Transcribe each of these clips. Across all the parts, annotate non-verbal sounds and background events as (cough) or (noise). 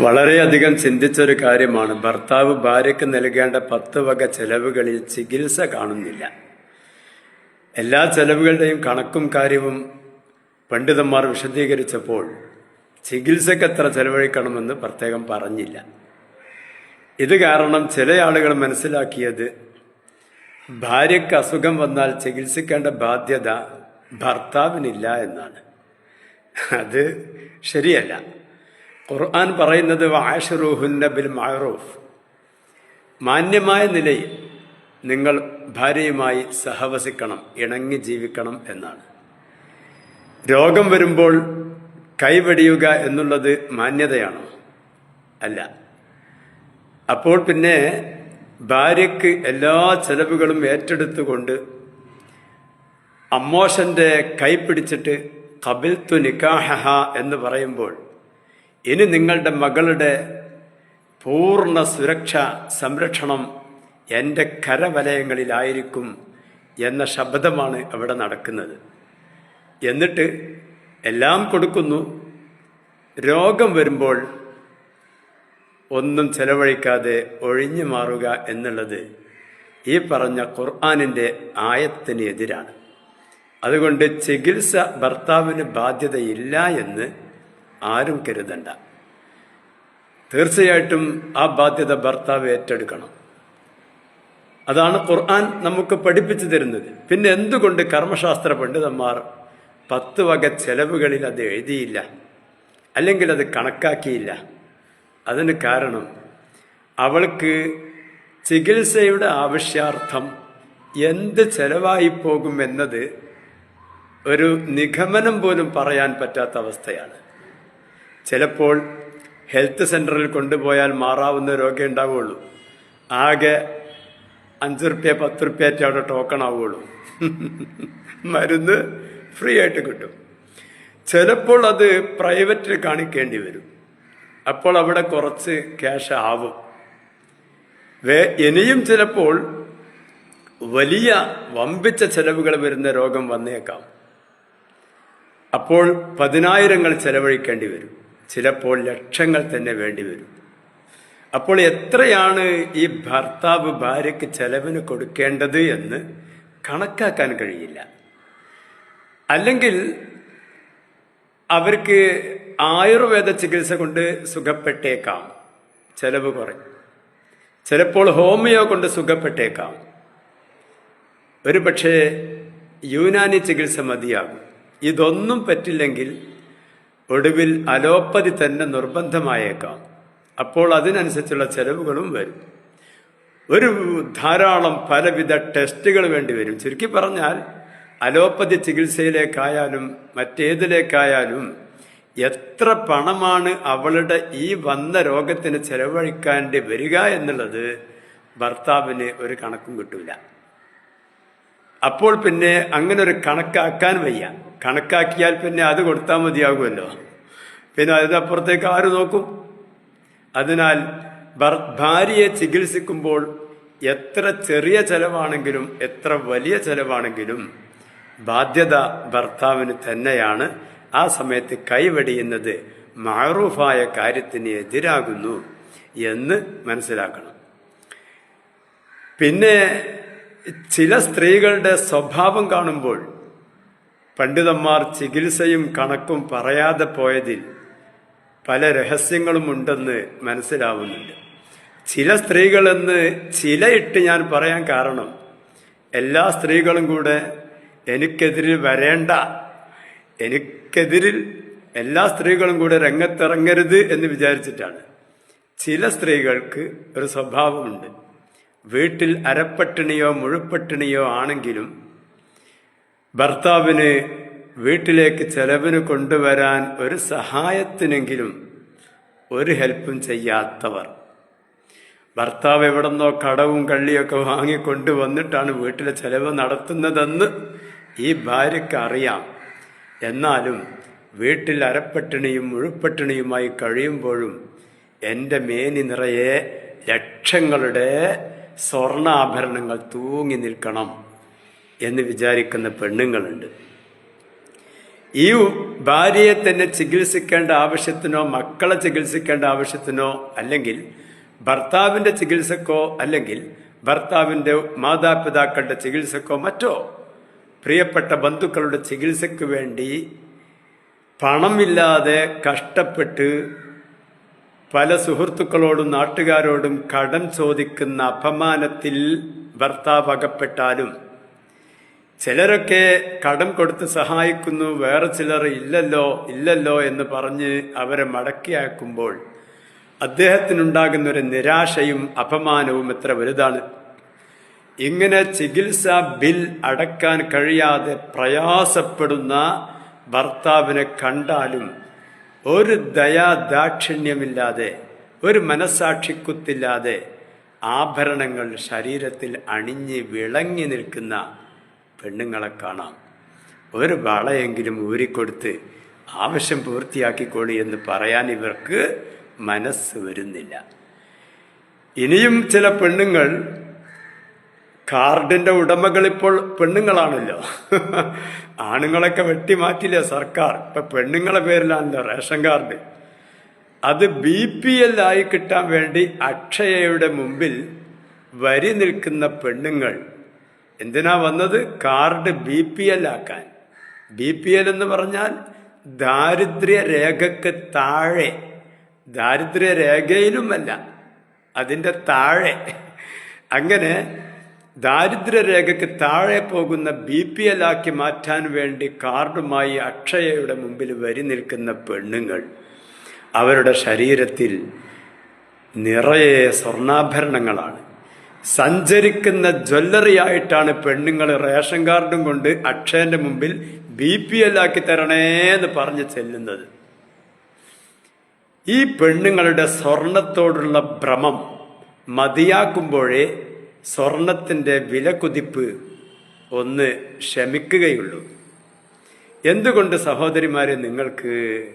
വളരെയധികം ചിന്തിച്ചൊരു കാര്യമാണ്. ഭർത്താവ് ഭാര്യയ്ക്ക് നൽകേണ്ട പത്ത് വക ചെലവുകളിൽ ചികിത്സ കാണുന്നില്ല. എല്ലാ ചെലവുകളുടെയും കണക്കും കാര്യവും പണ്ഡിതന്മാർ വിശദീകരിച്ചപ്പോൾ ചികിത്സയ്ക്ക് എത്ര ചെലവഴിക്കണമെന്ന് പ്രത്യേകം പറഞ്ഞില്ല. ഇത് കാരണം ചില ആളുകൾ മനസ്സിലാക്കിയത് ഭാര്യയ്ക്ക് അസുഖം വന്നാൽ ചികിത്സിക്കേണ്ട ബാധ്യത ഭർത്താവിനില്ല എന്നാണ്. അത് ശരിയല്ല. ഖുർആൻ പറയുന്നത് ആഷറൂഹുന്ന ബിൽ മാറൂഫ് മാന്യമായ നിലയിൽ നിങ്ങൾ ഭാര്യയുമായി സഹവസിക്കണം ഇണങ്ങി ജീവിക്കണം എന്നാണ്. രോഗം വരുമ്പോൾ കൈവെടിയുക എന്നുള്ളത് മാന്യതയാണോ? അല്ല. അപ്പോൾ പിന്നെ ഭാര്യയ്ക്ക് എല്ലാ ചെലവുകളും ഏറ്റെടുത്തുകൊണ്ട് അമ്മോഷന്റെ കൈ പിടിച്ചിട്ട് കബിൽത്തു നിക്കാഹ എന്ന് പറയുമ്പോൾ ഇനി നിങ്ങളുടെ മകളുടെ പൂർണ സുരക്ഷ സംരക്ഷണം എന്റെ കരവലയങ്ങളിലായിരിക്കും എന്ന ശബ്ദമാണ് അവിടെ നടക്കുന്നത്. എന്നിട്ട് എല്ലാം കൊടുക്കുന്നു. രോഗം വരുമ്പോൾ ഒന്നും ചെലവഴിക്കാതെ ഒഴിഞ്ഞു മാറുക എന്നുള്ളത് ഈ പറഞ്ഞ ഖുർആാനിന്റെ ആയത്തിന് എതിരാണ് അതുകൊണ്ട് ചികിത്സ ഭർത്താവിന് ബാധ്യതയില്ല എന്ന് ആരും കരുതണ്ട. തീർച്ചയായിട്ടും ആ ബാധ്യത ഭർത്താവ് ഏറ്റെടുക്കണം. അതാണ് ഖുർആൻ നമുക്ക് പഠിപ്പിച്ചു തരുന്നത്. പിന്നെ എന്തുകൊണ്ട് കർമ്മശാസ്ത്ര പണ്ഡിതന്മാർ പത്ത് വക ചെലവുകളിൽ അത് എഴുതിയില്ല? അല്ലെങ്കിൽ അത് കണക്കാക്കിയില്ല? അതിന് കാരണം അവൾക്ക് ചികിത്സയുടെ ആവശ്യാർത്ഥം എന്ത് ചെലവായി പോകും എന്നത് ഒരു നിഗമനം പോലും പറയാൻ പറ്റാത്ത അവസ്ഥയാണ്. ചിലപ്പോൾ ഹെൽത്ത് സെന്ററിൽ കൊണ്ടുപോയാൽ മാറാവുന്ന രോഗം ഉണ്ടാവുകയുള്ളൂ ആകെ അഞ്ച് റുപ്യ പത്ത് റുപ്യ അവിടെ ടോക്കൺ ആവുകയുള്ളൂ (laughs) മരുന്ന് ഫ്രീ ആയിട്ട് കിട്ടും. ചിലപ്പോൾ അത് പ്രൈവറ്റിൽ കാണിക്കേണ്ടി വരും. അപ്പോൾ അവിടെ കുറച്ച് ക്യാഷ് ആവും. വേ ഇനിയും ചിലപ്പോൾ വലിയ വമ്പിച്ച ചെലവുകൾ വരുന്ന രോഗം വന്നേക്കാം. അപ്പോൾ പതിനായിരങ്ങൾ ചെലവഴിക്കേണ്ടി വരും. ചിലപ്പോൾ ലക്ഷങ്ങൾ തന്നെ വേണ്ടി വരും. അപ്പോൾ എത്രയാണ് ഈ ഭർത്താവ് ഭാര്യയ്ക്ക് ചെലവിന് കൊടുക്കേണ്ടത് എന്ന് കണക്കാക്കാൻ കഴിയില്ല. അല്ലെങ്കിൽ അവർക്ക് ആയുർവേദ ചികിത്സ കൊണ്ട് സുഖപ്പെട്ടേക്കാം ചെലവ് കുറയും. ചിലപ്പോൾ ഹോമിയോ കൊണ്ട് സുഖപ്പെട്ടേക്കാം. ഒരു പക്ഷേ യൂനാനി ചികിത്സ മതിയാകും. ഇതൊന്നും പറ്റില്ലെങ്കിൽ ഒടുവിൽ അലോപ്പതി തന്നെ നിർബന്ധമായേക്കാം. അപ്പോൾ അതിനനുസരിച്ചുള്ള ചെലവുകളും വരും. ഒരു ധാരാളം പലവിധ ടെസ്റ്റുകൾ വേണ്ടി വരും. ചുരുക്കി പറഞ്ഞാൽ അലോപ്പതി ചികിത്സയിലേക്കായാലും മറ്റേതിലേക്കായാലും എത്ര പണമാണ് അവളുടെ ഈ വന്ന രോഗത്തിന് ചെലവഴിക്കാണ്ട് വരിക എന്നുള്ളത് ഭർത്താവിന് ഒരു കണക്കും കിട്ടൂല. അപ്പോൾ പിന്നെ അങ്ങനെ ഒരു കണക്കാക്കാൻ വയ്യ. കണക്കാക്കിയാൽ പിന്നെ അത് കൊടുത്താൽ മതിയാകുമല്ലോ. പിന്നെ അതിനപ്പുറത്തേക്ക് ആര് നോക്കും? അതിനാൽ ഭാര്യയെ ചികിത്സിക്കുമ്പോൾ എത്ര ചെറിയ ചെലവാണെങ്കിലും എത്ര വലിയ ചെലവാണെങ്കിലും ബാധ്യത ഭർത്താവിന് തന്നെയാണ്. ആ സമയത്ത് കൈവടിയുന്നത് മാറൂഫായ കാര്യത്തിന് എതിരാകുന്നു എന്ന് മനസ്സിലാക്കണം. പിന്നെ ചില സ്ത്രീകളുടെ സ്വഭാവം കാണുമ്പോൾ പണ്ഡിതന്മാർ ചികിത്സയും കണക്കും പറയാതെ പോയതിൽ പല രഹസ്യങ്ങളും ഉണ്ടെന്ന് മനസ്സിലാവുന്നുണ്ട്. ചില സ്ത്രീകളെന്ന് ചിലയിട്ട് ഞാൻ പറയാൻ കാരണം എല്ലാ സ്ത്രീകളും കൂടെ എനിക്കെതിരിൽ വരേണ്ട എനിക്കെതിരിൽ എല്ലാ സ്ത്രീകളും കൂടെ രംഗത്തിറങ്ങരുത് എന്ന് വിചാരിച്ചിട്ടാണ്. ചില സ്ത്രീകൾക്ക് ഒരു സ്വഭാവമുണ്ട്. വീട്ടിൽ അരപ്പട്ടിണിയോ മുഴുപ്പട്ടിണിയോ ആണെങ്കിലും ഭർത്താവിന് വീട്ടിലേക്ക് ചെലവിന് കൊണ്ടുവരാൻ ഒരു സഹായത്തിനെങ്കിലും ഒരു ഹെൽപ്പും ചെയ്യാത്തവർ. ഭർത്താവ് എവിടെന്നോ കടവും കള്ളിയൊക്കെ വാങ്ങി കൊണ്ടുവന്നിട്ടാണ് വീട്ടിലെ ചെലവ് നടത്തുന്നതെന്ന് ഈ ഭാര്യയ്ക്ക് അറിയാം. എന്നാലും വീട്ടിൽ അരപ്പട്ടിണിയും മുഴുപ്പട്ടിണിയുമായി കഴിയുമ്പോഴും എന്റെ മേനി നിറയെ ലക്ഷങ്ങളുടെ സ്വർണാഭരണങ്ങൾ തൂങ്ങി നിൽക്കണം എന്ന് വിചാരിക്കുന്ന പെണ്ണുങ്ങളുണ്ട്. ഈ ഭാര്യയെ തന്നെ ചികിത്സിക്കേണ്ട ആവശ്യത്തിനോ മക്കളെ ചികിത്സിക്കേണ്ട ആവശ്യത്തിനോ അല്ലെങ്കിൽ ഭർത്താവിന്റെ ചികിത്സക്കോ അല്ലെങ്കിൽ ഭർത്താവിന്റെ മാതാപിതാക്കളുടെ ചികിത്സക്കോ മറ്റോ പ്രിയപ്പെട്ട ബന്ധുക്കളുടെ ചികിത്സയ്ക്ക് വേണ്ടി പണമില്ലാതെ കഷ്ടപ്പെട്ട് പല സുഹൃത്തുക്കളോടും നാട്ടുകാരോടും കടം ചോദിക്കുന്ന അപമാനത്തിൽ ഭർത്താവ് അകപ്പെട്ടാലും ചിലരൊക്കെ കടം കൊടുത്ത് സഹായിക്കുന്നു വേറെ ചിലർ ഇല്ലല്ലോ ഇല്ലല്ലോ എന്ന് പറഞ്ഞ് അവരെ മടക്കിയാക്കുമ്പോൾ അദ്ദേഹത്തിനുണ്ടാകുന്നൊരു നിരാശയും അപമാനവും എത്ര വലുതാണ്. ഇങ്ങനെ ചികിത്സാ ബിൽ അടക്കാൻ കഴിയാതെ പ്രയാസപ്പെടുന്ന ഭർത്താവിനെ കണ്ടാലും ഒരു ദയാദാക്ഷിണ്യമില്ലാതെ ഒരു മനസാക്ഷിക്കുത്തില്ലാതെ ആഭരണങ്ങൾ ശരീരത്തിൽ അണിഞ്ഞ് വിളങ്ങി നിൽക്കുന്ന പെണ്ണുങ്ങളെ കാണാം. ഒരു വളയെങ്കിലും ഊരിക്കൊടുത്ത് ആവശ്യം പൂർത്തിയാക്കിക്കോളി എന്ന് പറയാൻ ഇവർക്ക് മനസ്സ് വരുന്നില്ല. ഇനിയും ചില പെണ്ണുങ്ങൾ കാർഡിന്റെ ഉടമകൾ ഇപ്പോൾ പെണ്ണുങ്ങളാണല്ലോ. ആണുങ്ങളൊക്കെ വെട്ടിമാറ്റില്ലേ സർക്കാർ. ഇപ്പൊ പെണ്ണുങ്ങളെ പേരിലാണല്ലോ റേഷൻ കാർഡ്. അത് ബി പി എൽ ആയി കിട്ടാൻ വേണ്ടി അക്ഷയയുടെ മുമ്പിൽ വരി നിൽക്കുന്ന പെണ്ണുങ്ങൾ. എന്തിനാ വന്നത്? കാർഡ് ബി പി എൽ ആക്കാൻ. ബി പി എൽ എന്ന് പറഞ്ഞാൽ ദാരിദ്ര്യ രേഖക്ക് താഴെ. ദാരിദ്ര്യ രേഖയിലുമല്ല അതിന്റെ താഴെ. അങ്ങനെ ദാരിദ്ര്യരേഖയ്ക്ക് താഴെ പോകുന്ന ബി പി എൽ ആക്കി മാറ്റാൻ വേണ്ടി കാർഡുമായി അക്ഷയയുടെ മുമ്പിൽ വരി നിൽക്കുന്ന പെണ്ണുങ്ങൾ അവരുടെ ശരീരത്തിൽ നിറയെ സ്വർണാഭരണങ്ങളാണ്. സഞ്ചരിക്കുന്ന ജ്വല്ലറി ആയിട്ടാണ് പെണ്ണുങ്ങൾ റേഷൻ കാർഡും കൊണ്ട് അക്ഷയന്റെ മുമ്പിൽ ബി പി എൽ ആക്കി തരണേന്ന് പറഞ്ഞ് ചെല്ലുന്നത്. ഈ പെണ്ണുങ്ങളുടെ സ്വർണത്തോടുള്ള ഭ്രമം മതിയാക്കുമ്പോഴേ സ്വർണത്തിന്റെ വില കുതിപ്പ് ഒന്ന് ക്ഷമിക്കുകയുള്ളൂ. എന്തുകൊണ്ട് സഹോദരിമാരെ നിങ്ങൾക്ക്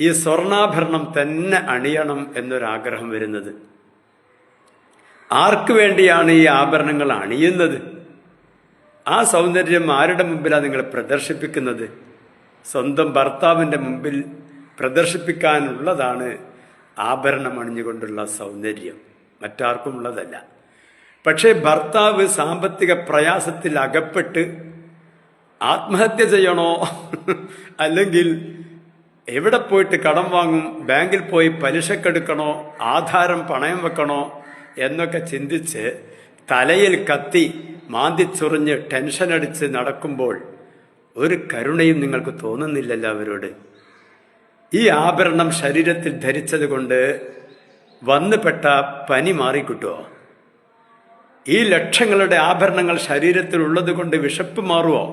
ഈ സ്വർണാഭരണം തന്നെ അണിയണം എന്നൊരാഗ്രഹം വരുന്നത്? ആർക്ക് വേണ്ടിയാണ് ഈ ആഭരണങ്ങൾ അണിയുന്നത്? ആ സൗന്ദര്യം ആരുടെ മുമ്പിലാണ് നിങ്ങൾ പ്രദർശിപ്പിക്കുന്നത്? സ്വന്തം ഭർത്താവിന്റെ മുമ്പിൽ പ്രദർശിപ്പിക്കാനുള്ളതാണ് ആഭരണം അണിഞ്ഞുകൊണ്ടുള്ള സൗന്ദര്യം. മറ്റാർക്കും ഉള്ളതല്ല. പക്ഷേ ഭർത്താവ് സാമ്പത്തിക പ്രയാസത്തിൽ അകപ്പെട്ട് ആത്മഹത്യ ചെയ്യണോ? അല്ലെങ്കിൽ എവിടെ പോയിട്ട് കടം വാങ്ങും? ബാങ്കിൽ പോയി പലിശക്കെടുക്കണോ ആധാരം പണയം വെക്കണോ? എന്നൊക്കെ ചിന്തിച്ച് തലയിൽ കത്തി മാന്തിച്ചുറിഞ്ഞ് ടെൻഷൻ അടിച്ച് നടക്കുമ്പോൾ ഒരു കരുണയും നിങ്ങൾക്ക് തോന്നുന്നില്ലല്ലോ അവരോട്. ഈ ആഭരണം ശരീരത്തിൽ ധരിച്ചത് കൊണ്ട് വന്നുപെട്ട പനി മാറിക്കിട്ടുമോ ഈ ലക്ഷങ്ങളുടെ ആഭരണങ്ങൾ ശരീരത്തിൽ ഉള്ളത് കൊണ്ട് വിശപ്പ് മാറുമോ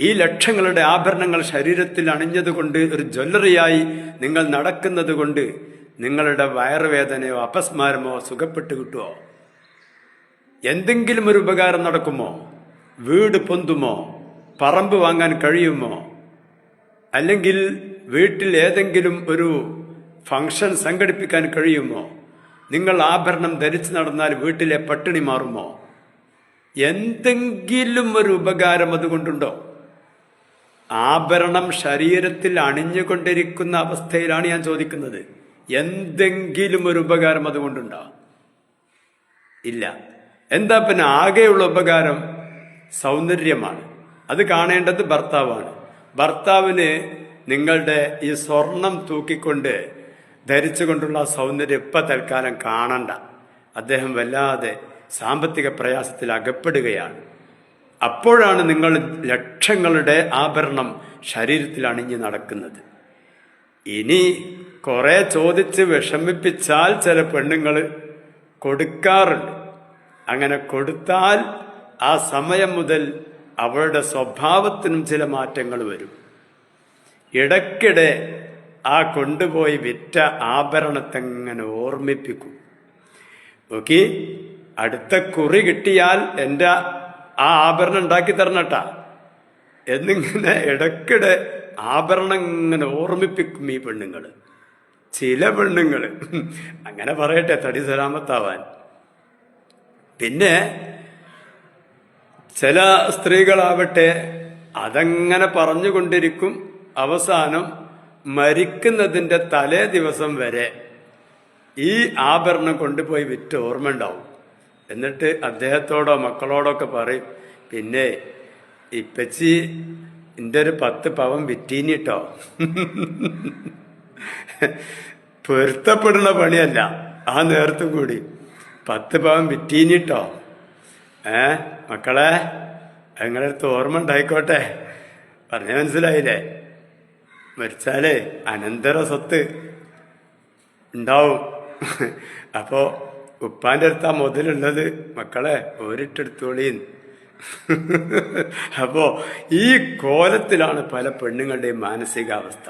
ഈ ലക്ഷങ്ങളുടെ ആഭരണങ്ങൾ ശരീരത്തിൽ അണിഞ്ഞതുകൊണ്ട് ഒരു ജ്വല്ലറിയായി നിങ്ങൾ നടക്കുന്നത് കൊണ്ട് നിങ്ങളുടെ വയറുവേദനയോ അപസ്മാരമോ സുഖപ്പെട്ട് കിട്ടുമോ എന്തെങ്കിലും ഒരു ഉപകാരം നടക്കുമോ? വീട് പൊന്തുമോ? പറമ്പ് വാങ്ങാൻ കഴിയുമോ? അല്ലെങ്കിൽ വീട്ടിൽ ഏതെങ്കിലും ഒരു ഫംഗ്ഷൻ സംഘടിപ്പിക്കാൻ കഴിയുമോ? നിങ്ങൾ ആഭരണം ധരിച്ചു നടന്നാൽ വീട്ടിലെ പട്ടിണി മാറുമോ? എന്തെങ്കിലും ഒരു ഉപകാരം അതുകൊണ്ടുണ്ടോ? ആഭരണം ശരീരത്തിൽ അണിഞ്ഞുകൊണ്ടിരിക്കുന്ന അവസ്ഥയിലാണ് ഞാൻ ചോദിക്കുന്നത്. എന്തെങ്കിലും ഒരു ഉപകാരം അതുകൊണ്ടുണ്ടോ? ഇല്ല. എന്താ പിന്നെ ആകെയുള്ള ഉപകാരം? സൗന്ദര്യമാണ്. അത് കാണേണ്ടത് ഭർത്താവാണ്. ഭർത്താവിന് നിങ്ങളുടെ ഈ സ്വർണം തൂക്കിക്കൊണ്ട് ധരിച്ചുകൊണ്ടുള്ള സൗന്ദര്യം ഇപ്പം തൽക്കാലം കാണണ്ട. അദ്ദേഹം വല്ലാതെ സാമ്പത്തിക പ്രയാസത്തിൽ അകപ്പെടുകയാണ്. അപ്പോഴാണ് നിങ്ങൾ ലക്ഷങ്ങളുടെ ആഭരണം ശരീരത്തിൽ അണിഞ്ഞ് നടക്കുന്നത്. ഇനി കുറെ ചോദിച്ച് വിഷമിപ്പിച്ചാൽ ചില പെണ്ണുങ്ങൾ കൊടുക്കാറുണ്ട്. അങ്ങനെ കൊടുത്താൽ ആ സമയം മുതൽ അവളുടെ സ്വഭാവത്തിനും ചില മാറ്റങ്ങൾ വരും. ഇടയ്ക്കിടെ ആ കൊണ്ടുപോയി വിറ്റ ആഭരണത്തെങ്ങനെ ഓർമ്മിപ്പിക്കും? നോക്കി അടുത്ത കുറി കിട്ടിയാൽ എന്റെ ആ ആഭരണം ഉണ്ടാക്കി തരണട്ടാ. എന്നിങ്ങനെ ഇടയ്ക്കിടെ ആഭരണം ഇങ്ങനെ ഓർമ്മിപ്പിക്കും ഈ പെണ്ണുങ്ങൾ ചില പെണ്ണുങ്ങൾ അങ്ങനെ പറയട്ടെ തടി സലാമത്താവാൻ. പിന്നെ ചില സ്ത്രീകളാവട്ടെ അതങ്ങനെ പറഞ്ഞുകൊണ്ടിരിക്കും. അവസാനം മരിക്കുന്നതിന്റെ തലേ ദിവസം വരെ ഈ ആഭരണം കൊണ്ടുപോയി വിറ്റ് ഓർമ്മ ഉണ്ടാവും എന്നിട്ട് അദ്ദേഹത്തോടോ മക്കളോടൊക്കെ പറയും പിന്നെ ഇപ്പച്ചി എന്റെ ഒരു പത്ത് പവൻ വിറ്റീനിട്ടോ പൊരുത്തപ്പെടുന്ന പണിയല്ല ആ നേരത്തും കൂടി. പത്ത് പവൻ വിറ്റീനിട്ടോ ഏ മക്കളെ നിങ്ങളടുത്ത് ഓർമ്മ ഉണ്ടായിക്കോട്ടെ പറഞ്ഞ മനസ്സിലായില്ലേ? മരിച്ചാലേ അനന്തര സ്വത്ത് ഉണ്ടാവും. അപ്പോ ഉപ്പാന്റെ അടുത്താ മുതലുള്ളത് മക്കളെ ഓരിട്ടെടുത്തോളീൻ അപ്പോൾ ഈ കോലത്തിലാണ് പല പെണ്ണുങ്ങളുടെയും മാനസികാവസ്ഥ.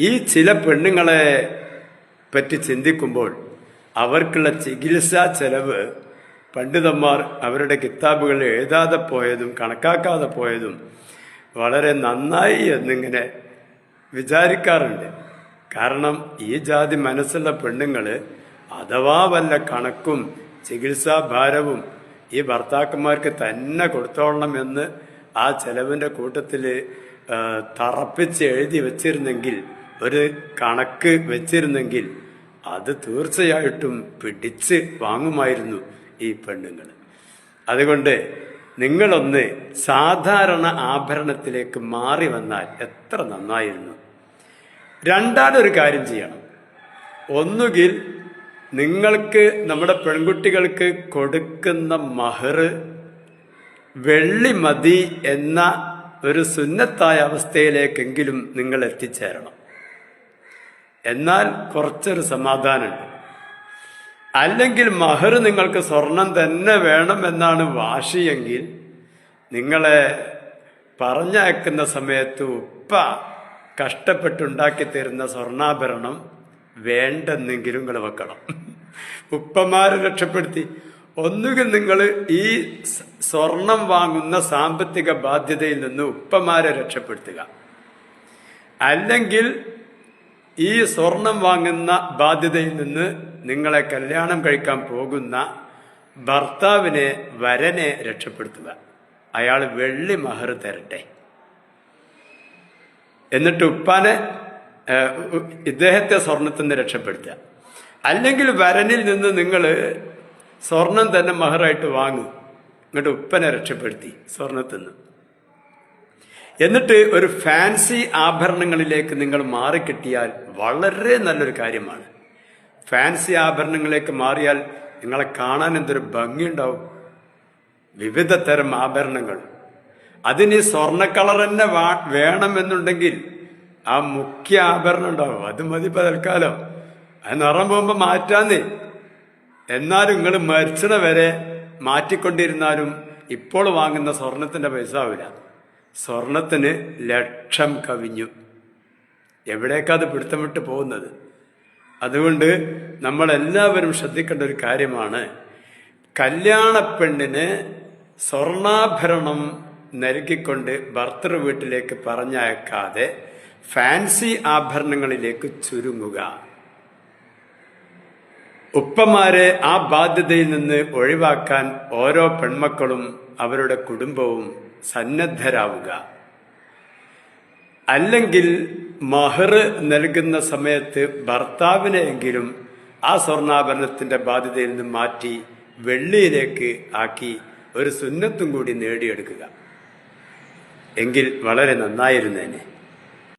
ഈ ചില പെണ്ണുങ്ങളെ പറ്റി ചിന്തിക്കുമ്പോൾ അവർക്കുള്ള ചികിത്സാ ചെലവ് പണ്ഡിതന്മാർ അവരുടെ കിതാബുകൾ എഴുതാതെ പോയതും കണക്കാക്കാതെ പോയതും വളരെ നന്നായി എന്നിങ്ങനെ വിചാരിക്കാറുണ്ട്. കാരണം ഈ ജാതി മനസ്സുള്ള പെണ്ണുങ്ങൾ അഥവാ വല്ല കണക്കും ചികിത്സാ ഭാരവും ഈ ഭർത്താക്കന്മാർക്ക് തന്നെ കൊടുത്തോളണം എന്ന് ആ ചെലവിന്റെ കൂട്ടത്തിൽ തറപ്പിച്ച് എഴുതി വെച്ചിരുന്നെങ്കിൽ ഒരു കണക്ക് വെച്ചിരുന്നെങ്കിൽ അത് തീർച്ചയായിട്ടും പിടിച്ച് വാങ്ങുമായിരുന്നു ഈ പെണ്ണുങ്ങൾ അതുകൊണ്ട് നിങ്ങളൊന്ന് സാധാരണ ആഭരണത്തിലേക്ക് മാറി വന്നാൽ എത്ര നന്നായിരുന്നു. രണ്ടാമതൊരു കാര്യം ചെയ്യണം. ഒന്നുകിൽ നിങ്ങൾക്ക് നമ്മുടെ പെൺകുട്ടികൾക്ക് കൊടുക്കുന്ന മഹർ വെള്ളി മതി എന്ന ഒരു സുന്നത്തായ അവസ്ഥയിലേക്കെങ്കിലും നിങ്ങൾ എത്തിച്ചേരണം. എന്നാൽ കുറച്ചൊരു സമാധാനമുണ്ട്. അല്ലെങ്കിൽ മഹർ നിങ്ങൾക്ക് സ്വർണം തന്നെ വേണം എന്നാണ് വാശിയെങ്കിൽ നിങ്ങളെ പറഞ്ഞയക്കുന്ന സമയത്ത് ഉപ്പ കഷ്ടപ്പെട്ടുണ്ടാക്കി തരുന്ന സ്വർണാഭരണം വേണ്ടെന്നെങ്കിലും നിങ്ങൾ വെക്കണം. ഉപ്പമാരെ രക്ഷപ്പെടുത്തി. ഒന്നുകിൽ നിങ്ങൾ ഈ സ്വർണം വാങ്ങുന്ന സാമ്പത്തിക ബാധ്യതയിൽ നിന്ന് ഉപ്പമാരെ രക്ഷപ്പെടുത്തുക. അല്ലെങ്കിൽ ഈ സ്വർണം വാങ്ങുന്ന ബാധ്യതയിൽ നിന്ന് നിങ്ങളെ കല്യാണം കഴിക്കാൻ പോകുന്ന ഭർത്താവിനെ വരനെ രക്ഷപ്പെടുത്തുക. അയാൾ വെള്ളി മഹർ തരട്ടെ. എന്നിട്ട് ഉപ്പാനെ ഇദ്ദേഹത്തെ സ്വർണത്തിൽ നിന്ന് രക്ഷപ്പെടുത്തുക. അല്ലെങ്കിൽ വരനിൽ നിന്ന് നിങ്ങൾ സ്വർണം തന്നെ മഹറായിട്ട് വാങ്ങും. എന്നിട്ട് ഉപ്പനെ രക്ഷപ്പെടുത്തി സ്വർണത്തിൽ നിന്ന് എന്നിട്ട് ഒരു ഫാൻസി ആഭരണങ്ങളിലേക്ക് നിങ്ങൾ മാറിക്കിട്ടിയാൽ വളരെ നല്ലൊരു കാര്യമാണ്. ഫാൻസി ആഭരണങ്ങളിലേക്ക് മാറിയാൽ നിങ്ങളെ കാണാൻ എന്തൊരു ഭംഗിയുണ്ടാവും. വിവിധ തരം ആഭരണങ്ങൾ. അതിന് സ്വർണ കളർ തന്നെ വേണമെന്നുണ്ടെങ്കിൽ ആ മുഖ്യ ആഭരണം ഉണ്ടാവും. അത് മതി ഇപ്പൊ തൽക്കാലം. അത് നിറം പോകുമ്പോ മാറ്റാന്നേ. എന്നാലും നിങ്ങൾ മരിച്ചണ വരെ മാറ്റിക്കൊണ്ടിരുന്നാലും ഇപ്പോൾ വാങ്ങുന്ന സ്വർണത്തിന്റെ പൈസ ആവില്ല. സ്വർണത്തിന് ലക്ഷം കവിഞ്ഞു. എവിടേക്കാ അത് പിടുത്തം പോകുന്നത്? അതുകൊണ്ട് നമ്മളെല്ലാവരും ശ്രദ്ധിക്കേണ്ട ഒരു കാര്യമാണ്. കല്യാണ പെണ്ണിന് സ്വർണാഭരണം നൽകിക്കൊണ്ട് ഭർത്തൃ വീട്ടിലേക്ക് പറഞ്ഞയക്കാതെ ഫാൻസി ആഭരണങ്ങളിലേക്ക് ചുരുങ്ങുക. ഉപ്പമാരെ ആ ബാധ്യതയിൽ നിന്ന് ഒഴിവാക്കാൻ ഓരോ പെൺമക്കളും അവരുടെ കുടുംബവും സന്നദ്ധരാവുക. അല്ലെങ്കിൽ മഹർ നൽകുന്ന സമയത്ത് ഭർത്താവിനെയെങ്കിലും ആ സ്വർണാഭരണത്തിന്റെ ബാധ്യതയിൽ നിന്ന് മാറ്റി വെള്ളിയിലേക്ക് ആക്കി ഒരു സുന്നത്തും കൂടി നേടിയെടുക്കുക. എങ്കിൽ വളരെ നന്നായിരുന്നേനെ.